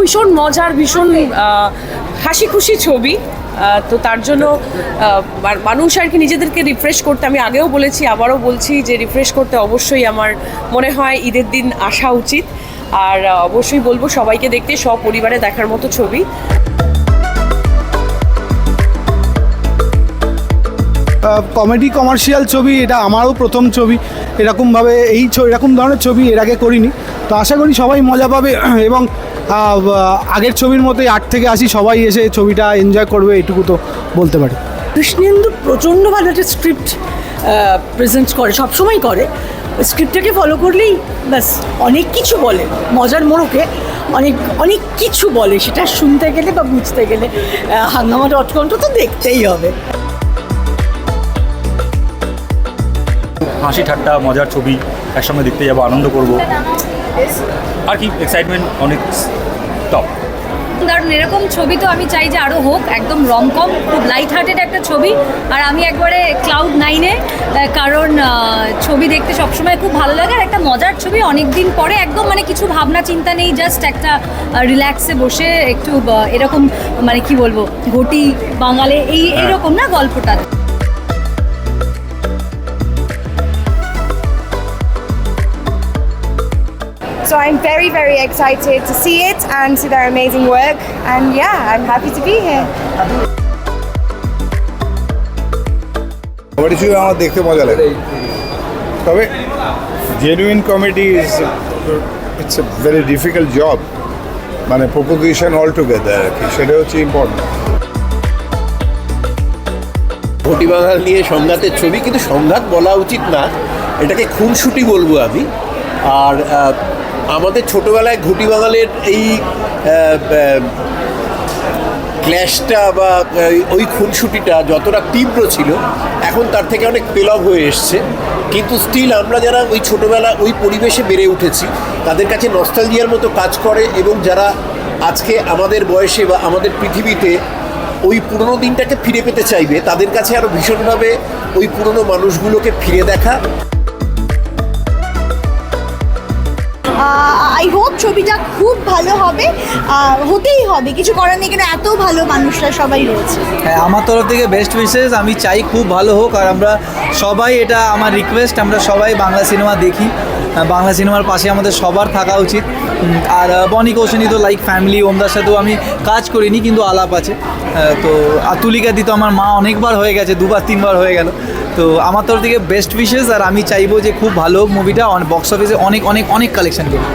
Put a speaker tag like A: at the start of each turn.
A: ভীষণ মজার ভীষণ হাসি খুশি ছবি। তো তার জন্য মানুষ আর কি নিজেদেরকে রিফ্রেশ করতে আমি আগেও বলেছি আবারও বলছি যে রিফ্রেশ করতে অবশ্যই আমার মনে হয় ঈদের দিন আসা উচিত। আর অবশ্যই বলব সবাইকে দেখতে সপরিবারে দেখার মতো ছবি।
B: কমেডি কমার্শিয়াল ছবি, এটা আমারও প্রথম ছবি। এরকমভাবে এই এরকম ধরনের ছবি এর আগে করিনি। তো আশা করি সবাই মজা পাবে এবং আগের ছবির মতোই আট থেকে আসি সবাই এসে ছবিটা এনজয় করবে, এটুকু তো বলতে পারি।
C: কৃষ্ণেন্দু প্রচণ্ড ভালো একটা স্ক্রিপ্ট প্রেজেন্ট করে, সবসময় করে। স্ক্রিপ্টটাকে ফলো করলেই ব্যাস, অনেক কিছু বলে, মজার মোড়কে অনেক অনেক কিছু বলে। সেটা শুনতে গেলে বা বুঝতে গেলে হাঙ্গামা ডট কমটা তো দেখতেই হবে।
D: হাসি ঠাট্টা মজার ছবি একসঙ্গে দেখতে যাব আনন্দ করব। আর কি এক্সাইটমেন্ট অনেক টপ
E: কারণ এরকম ছবি তো আমি চাই যে আরও হোক একদম রমকম খুব লাইট হার্টেড একটা ছবি। আর আমি একবারে ক্লাউড নাইনে কারণ ছবি দেখতে সবসময় খুব ভালো লাগে। আর একটা মজার ছবি অনেক দিন পরে একদম মানে কিছু ভাবনা চিন্তা নেই জাস্ট একটা রিল্যাক্সে বসে একটু এরকম মানে কি বলব ঘটি বাঙালে এই এরকম না গল্পটা?
F: So I'm very, very excited to see it and see their amazing work. And yeah, I'm happy to be here.
G: Comedy ছবি আমার দেখতে মজা লাগে তবে genuine comedy is it's a very difficult job মানে প্রপোজিশন অল টুগেদার আর কি সেটা হচ্ছে ইম্পর্টেন্ট
H: ঘটিবাঙাল নিয়ে সংঘাতের ছবি কিন্তু সংঘাত বলা উচিত না। এটাকে খুনসুটি বলব আমি। আর আমাদের ছোটবেলায় ঘটিবাঙালের এই ক্ল্যাশটা বা ওই খুনসুটিটা যতটা তীব্র ছিল, এখন তার থেকে অনেক পেলভ হয়ে এসছে। কিন্তু স্টিল আমরা যারা ওই ছোটোবেলা ওই পরিবেশে বেড়ে উঠেছি, তাদের কাছে নস্টালজিয়ার মতো কাজ করে এবং যারা আজকে আমাদের বয়সে বা আমাদের পৃথিবীতে ওই পুরনো দিনটাকে ফিরে পেতে চাইবে, তাদের কাছে আরও ভীষণভাবে ওই পুরনো মানুষগুলোকে ফিরে দেখা।
I: 啊啊 আই হোপ ছবিটা খুব ভালো হবে হতেই হবে। কিছু করার নেই কেন? এত ভালো মানুষরা সবাই রয়েছে।
J: হ্যাঁ আমার তরফ থেকে বেস্ট উইশেস আমি চাই খুব ভালো হোক, আর আমরা সবাই এটা আমার রিকোয়েস্ট আমরা সবাই বাংলা সিনেমা দেখি। বাংলা সিনেমার পাশে আমাদের সবার থাকা উচিত। আর বনি কৌশনী তো লাইক ফ্যামিলি ওমদার সাথেও আমি কাজ করিনি, কিন্তু আলাপ আছে। তো আর তুলিকা দি তো আমার মা অনেকবার হয়ে গেছে, দুবার, তিনবার হয়ে গেল। তো আমার তরফ থেকে বেস্ট উইশেস আর আমি চাইব যে খুব ভালো মুভিটা বক্স অফিসে অনেক অনেক অনেক কালেকশন করবে।